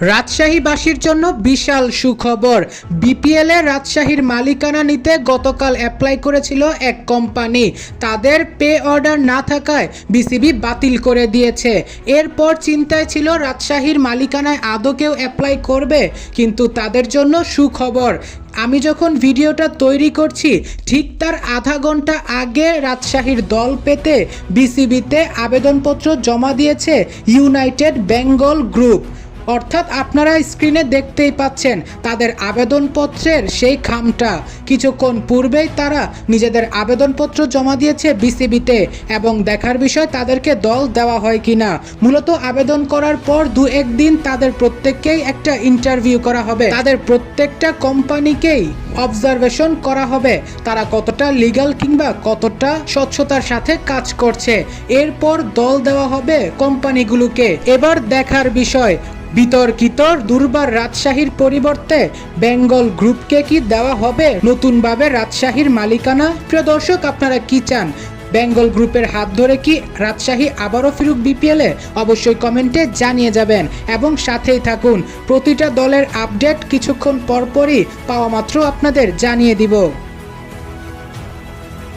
রাজশাহীবাসীর জন্য বিশাল সুখবর। বিপিএল রাজশাহীর মালিকানা নিতে গতকাল অ্যাপ্লাই করেছিল এক কোম্পানি তাদের পে অর্ডার না থাকায় বিসিবি বাতিল করে দিয়েছে। এরপর চিন্তায় ছিল রাজশাহীর মালিকানায় আদৌ কেউ অ্যাপ্লাই করবে, কিন্তু তাদের জন্য সুখবর। আমি যখন ভিডিওটা তৈরি করছি, ঠিক তার আধা ঘণ্টা আগে রাজশাহীর দল পেতে বিসিবিতে আবেদনপত্র জমা দিয়েছে ইউনাইটেড বেঙ্গল গ্রুপ অর্থাৎ আপনারা স্ক্রিনে দেখতেই পাচ্ছেন তাদের আবেদনপত্রের সেই খামটা। কিছুক্ষণ পূর্বেই তারা নিজেদের আবেদনপত্র জমা দিয়েছে বিসিবিতে এবং দেখার বিষয় তাদেরকে দল দেওয়া হয় কিনা। মূলত আবেদন করার পর দু একদিন তাদের প্রত্যেককেই একটা ইন্টারভিউ করা হবে। তাদের প্রত্যেকটা কোম্পানিকেই অবজারভেশন করা হবে তারা কতটা লিগ্যাল কিংবা কতটা স্বচ্ছতার সাথে কাজ করছে। এরপর দল দেওয়া হবে কোম্পানিগুলোকে এবার দেখার বিষয় বিতর্কিত দুর্বার রাজশাহীর পরিবর্তে বেঙ্গল গ্রুপকে কি দেওয়া হবে? নতুনভাবে রাজশাহীর মালিকানা? প্রিয় দর্শক, আপনারা কি চান? বেঙ্গল গ্রুপের হাত ধরে কি রাজশাহী আবারও ফিরুক বিপিএলে অবশ্যই কমেন্টে জানিয়ে যাবেন এবং সাথেই থাকুন। প্রতিটা দলের আপডেট কিছুক্ষণ পরপরই পাওয়া মাত্র আপনাদের জানিয়ে দিব।